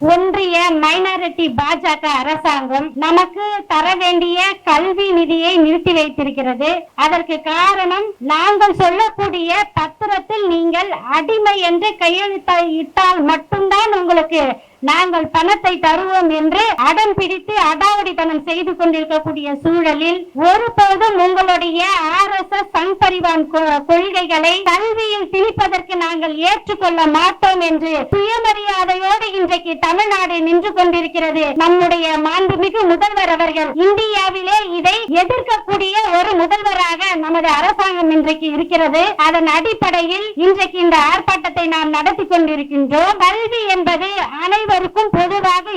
ஒன்றிய மைனாரிட்டி பாஜக அரசாங்கம் நமக்கு தர வேண்டிய கல்வி நிதியை நிறுத்தி வைத்திருக்கிறது. அதற்கு காரணம் நாங்கள் சொல்லக்கூடிய பத்திரத்தில் நீங்கள் அடிமை என்று கையெழுத்த இட்டால் மட்டும்தான் உங்களுக்கு நாங்கள் பணத்தை தருவோம் என்று அடம் பிடித்து அடாவடித்தனம் செய்து கொண்டிருக்கக்கூடிய சூழலில் ஒருபோதும் உங்களுடைய R S S Sangh Parivar கொ- கொள்கைகளை கல்வியில் திணிப்பதற்கு நாங்கள் ஏற்றுக்கொள்ள மாட்டோம் என்று சுயமரியாதையோடு இன்றைக்கு தமிழ்நாடு நின்று கொண்டிருக்கிறது. நம்முடைய மாண்புமிகு முதல்வர் அவர்கள் இந்தியாவிலே இதை எதிர்க்கக்கூடிய ஒரு முதல்வராக நமது அரசு அரசாங்கம் இன்றைக்கு இருக்கிறது. அதன் அடிப்படையில் இன்றைக்கு இந்த ஆர்ப்பாட்டத்தை நாம் நடத்தி கொண்டிருக்கின்றோம். கல்வி என்பது அனைவருக்கும்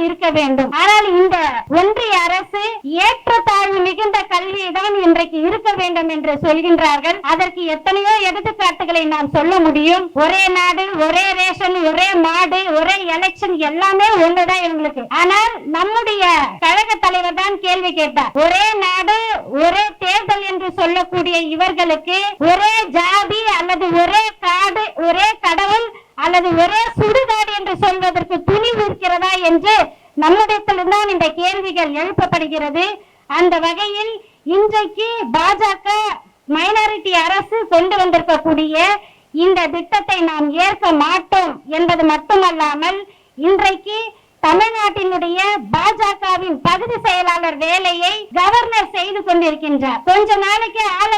இருக்க வேண்டும். ஆனால் இந்த ஒன்றிய அரசு ஏற்றத்தாழ்வு மிகுந்த கல்வியை தான் இன்றைக்கு இருக்க வேண்டும் என்று சொல்கின்றார்கள். அதற்கு எத்தனையோ எடுத்துக்காட்டுகளை நாம் சொல்ல முடியும். ஒரே நாடு ஒரே ரேஷன் ஒரே மாடு ஒரே எலெக்ஷன் எல்லாமே ஒண்ணுதான் இவங்களுக்கு. ஆனால் நம்முடைய கழக தலைவர் தான் கேள்வி கேட்டார். ஒரே நாடு ஒரே தேர்தல் என்று சொல்லக்கூடிய இவர்களுக்கு ஒரே ஜாதி அல்லது ஒரே காடு ஒரே கடவுள் அல்லது ஒரே சுடுகாடு என்று சொல்வதற்கு துணிவு இருக்கிறதா என்று நம்மிடத்தில்தான் இந்த கேள்விகள் எழுப்பப்படுகிறது. அந்த வகையில் இன்றைக்கு பாஜக மைனாரிட்டி அரசு கொண்டு வந்திருக்கக்கூடிய இந்த திட்டத்தை நாம் ஏற்க மாட்டோம் என்பது மட்டுமல்லாமல் இன்றைக்கு தமிழ்நாட்டினுடைய பாஜகவின் பகுதி செயலாளர் வேலையை கவர்னர் செய்து கொண்டிருக்கின்றார். கொஞ்ச நாளைக்கு ஆல்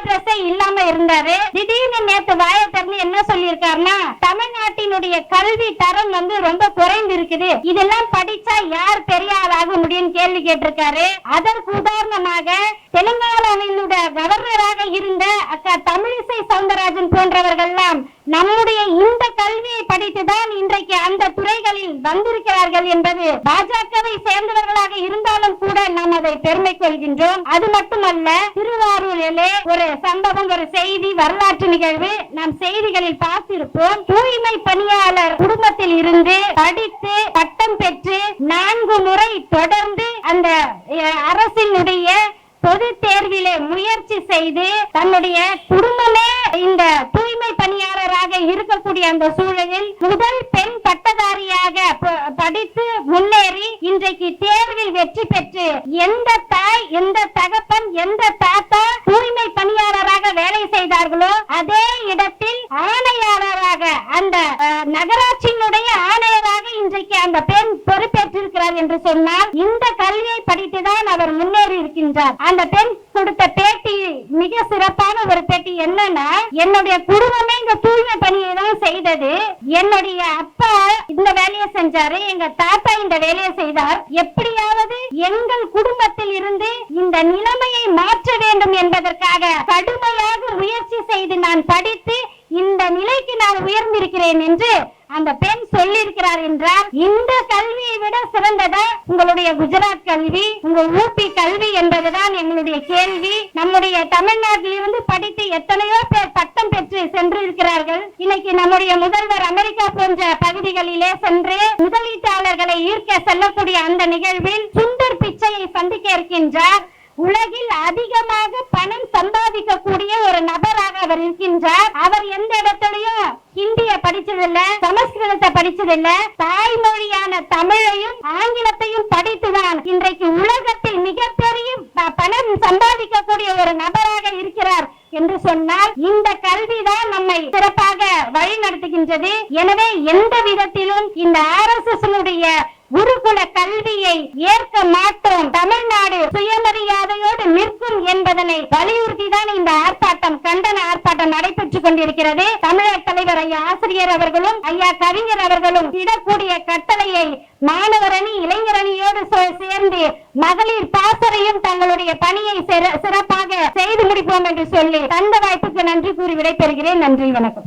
இல்லாம இருந்தாரு. திடீர்னு நேத்து வாய திறந்து என்ன சொல்லியிருக்காருன்னா தமிழ்நாட்டினுடைய கல்வி தரம் வந்து ரொம்ப குறைந்து இருக்குது இதெல்லாம் படிச்சா யார் பெரிய ஆளாக முடியும் கேள்வி கேட்டிருக்காரு. அதற்கு உதாரணமாக தெலுங்கானாவினுடைய கவர்னராக இருந்த அக்கா தமிழிசை சவுந்தரராஜன் போன்றவர்கள்லாம் நம்முடைய இந்த துறைகளில் வந்திருக்கிறார்கள் என்பது பாஜகவை சேர்ந்தவர்களாக இருந்தாலும் கூட நாம் அதை பெருமை கொள்கின்றோம். அது மட்டுமல்ல திருவாரூரிலே ஒரு சம்பவம் ஒரு செய்தி வரலாற்று நிகழ்வு நாம் செய்திகளில் பார்த்திருப்போம். தூய்மை பணியாளர் குடும்பத்தில் இருந்து படித்து பட்டம் பெற்று நான்கு முறை தொடர்ந்து அந்த அரசினுடைய பொது தேர்விலே முயற்சி செய்து தன்னுடைய குடும்பமே இந்த தூய்மை இருக்கக்கூடிய அந்த சூழலில் முதல் பெண் பட்டதாரியாக படித்து முன்னேறி இன்றைக்கு தேர்வில் வெற்றி பெற்று எந்த தாய் எந்த தகப்பன் எந்த தாத்தா தூய்மை பணியாளராக வேலை செய்தார்களோ அதே இடத்தில் ஆணையாளராக அந்த நகராட்சியினுடைய ஆணையராக இன்றைக்கு அந்த பெண் பொறுப்பேற்றிருக்கிறார் என்று சொன்னால் இந்த கல்வியை படித்துதான் அவர் முன்னேறி இருக்கின்றார். அந்த பெண் கொடுத்த பேட்டி மிக சிறப்பான ஒரு பேட்டி என்னன்னா என்னுடைய குடும்பமே இந்த தூய்மை பணியை தான் செய்தது. என்னுடைய அப்பா இந்த வேலையை செஞ்சாரு எங்க தாத்தா இந்த வேலையை செய்தார். எப்படியாவது எங்கள் குடும்பத்தில் இருந்து இந்த நிலைமையை மாற்ற வேண்டும் என்பதற்காக கடுமையாக முயற்சி செய்து நான் படித்து இந்த நிலைக்கு நான் உயர்ந்திருக்கிறேன் என்று அந்த பெண் சொல்லியிருக்கிறார் என்றால் இந்த கல்வியை விட சிறந்ததா உங்களுடைய குஜராத் கல்வி உங்க ஊபி கல்வி என்பதுதான் எங்களுடைய கேள்வி. நம்முடைய தமிழ்நாட்டில் இருந்து படித்து எத்தனையோ பேர் பட்டம் பெற்று சென்று இருக்கிறார்கள் இன்னைக்கு நம்முடைய முதல்வர் அமெரிக்கா போன்ற பகுதிகளிலே சென்று முதலீட்டாளர்களை ஈர்க்க செல்லக்கூடிய அந்த நிகழ்வில் சுந்தர் பிச்சையை சந்திக்க இருக்கின்றார். உலகில் அதிகமாக பணம் சம்பாதிக்கக்கூடிய ஒரு நபராக அவர் இருக்கின்றார். அவர் எந்த இடத்துலயும் ஹிந்திய படிச்சதில்ல சமஸ்கிருதத்தை படிச்சதில்ல தாய்மொழியான தமிழையும் ஆங்கிலத்தையும் படித்துதான் இன்றைக்கு உலகத்தில் மிகப்பெரிய ப- பணம் சம்பாதிக்கக்கூடிய ஒரு நபராக இருக்கிறார் என்று சொன்னால் இந்த கல்விதான் நம்மை சிறப்பாக வழி நடத்துகின்றது எனவே எந்த விதத்திலும் இந்த ஆர் எஸ் எஸ் குருகுல கல்வியை ஏற்க மாட்டோம். தமிழ்நாடு சுயமரியாதையோடு நிற்கும் என்பதனை வலியுறுத்தி தான் இந்த ஆர்ப்பாட்டம் கண்டன ஆர்ப்பாட்டம் நடைபெற்றுக் கொண்டிருக்கிறது. தமிழக தலைவர் ஐயா ஆசிரியர் அவர்களும் ஐயா கவிஞர் அவர்களும் இடக்கூடிய கட்டளையை மாணவர் அணி இளைஞர் அணியோடு சேர்ந்து மகளிர் பாசறையும் தங்களுடைய பணியை சிற- சிறப்பாக செய்து முடிப்போம் என்று சொல்லி தந்த வாய்ப்புக்கு நன்றி கூறி விடைபெறுகிறேன். நன்றி வணக்கம்.